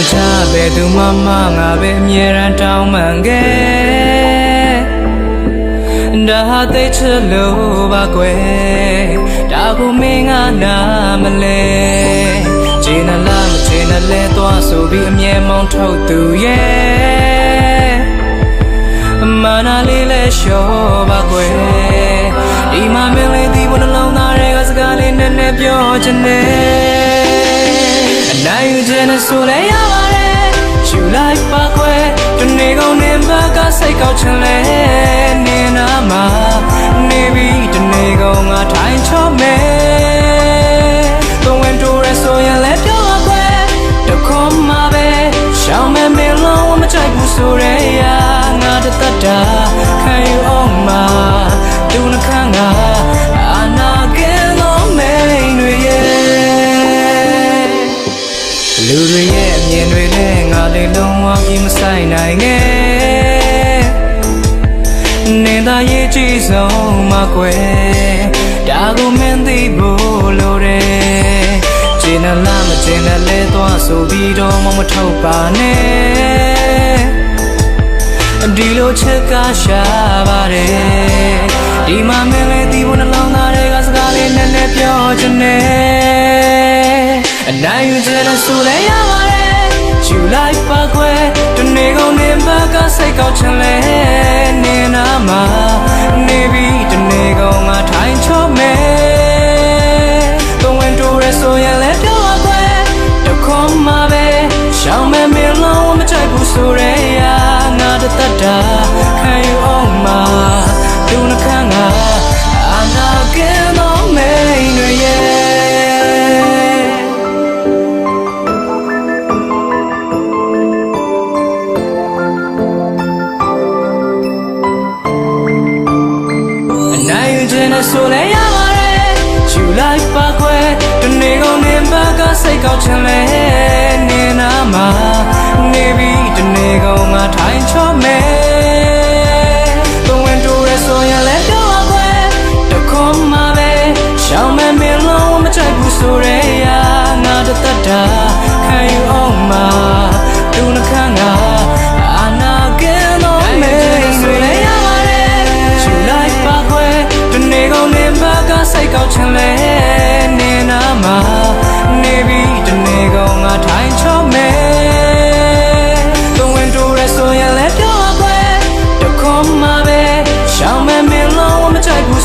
တို့ချပဲသူမမငါပဲအမြဲတမ်းတောင်းပန်ခဲ့ဒါဟာသိချစ်လို့ပါကွယ်ဒါကိုမင်းကနာမလဲဂျင်းနလားမဂျင်းနလဲသွားဆိုပြီးအမြဲမောင်းထုတ်သူရဲ့မာနာလေးလဲလျှော့ပါကွယ်ဒီမှာမင်းလေးဒီဘုံနှလုံးသားတွေကစကားလေးနဲ့နဲ့ပြောချင်တယ် အနိုင်ယူခြင်းနဲ့ဆိုလဲရပါတယ်ယူလိုက်ပါကွယ်ဒီနေ့ကုန်နေဘက်ကစိတ်ကောက်ချင်လဲနေနာမှာနေပြီးဒီနေ့ကုန်ငါထိုင်ချောမယ်သုံးဝင်တိုးရဲဆိုရင်လဲပြောပါကွယ်တခွန်မှာပဲရှောင်းမဲ့မလုံးမကြိုက်ဘူးဆိုရဲရငါတသက်တာခံယူအောင် လူတွေရဲ့အမြင်တွေနဲ့ငါလေးလုံးဝပြီးမဆိုင်နိုင်ခဲ့နေသားရဲ့ကြည်ဆုံးမကွယ်ဒါကိုမင်းသိဖို့လိုတယ်ကျင်းလားမကျင်းလဲသွားဆိုပြီးတော့မမထုတ်ပါနဲ့ဒီလိုချက်ကရှာပါတယ်ဒီမှာမင်းလေးဒီဘုံနှလုံးသားတွေကစကားလေးနဲ့နဲ့ပြောချင်တယ် အနိုင်ယူခြင်းနဲ့ဆိုလဲရပါတယ်ယူလိုက်ပါခွဲဒီနေ့ကုန်နေဘက်ကစိတ်ကောက်ချင်လဲနေနာမှာနေပြီးဒီနေ့ကုန်ငါထိုင်ချောမယ်သုံးဝင်တိုးရဲဆိုရင်လဲပြောပါခွဲတခွန်မှာပဲရှောင်းမဲ့မင်းလုံးမကြိုက်ဘူးဆိုရဲရငါတသက်တာ နိုင်ယူခြင်းနဲ့ဆိုလဲရပါတယ်ယူလိုက်ပါခွဲဒီနေ့ကုန်နေဘက်ကစိတ်ကောက်ချင်လဲနေနာမှာနေပြီးဒီနေ့ကုန်ငါထိုင်ချောမယ်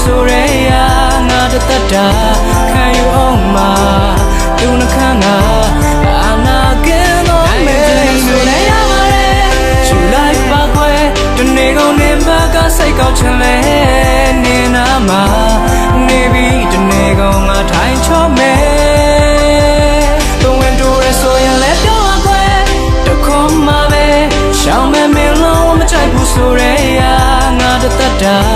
ဆိုရဲရငါတသက်တာခံယူအောင်မှာဒုနှခန်းငါအာနာကင်တော့မဲဆိုရဲရပါလေချူလိုက်ပါခွဲတနေ့ကုန်နေပါကစိတ်ကောက်ချင်လဲနေနာမှာနေပြီးတနေ့ကုန်ငါထိုင်ချောမဲရှောင်းမဲမင်းလုံးမကြိုက်ဘူးဆိုရဲရငါတသက်တာ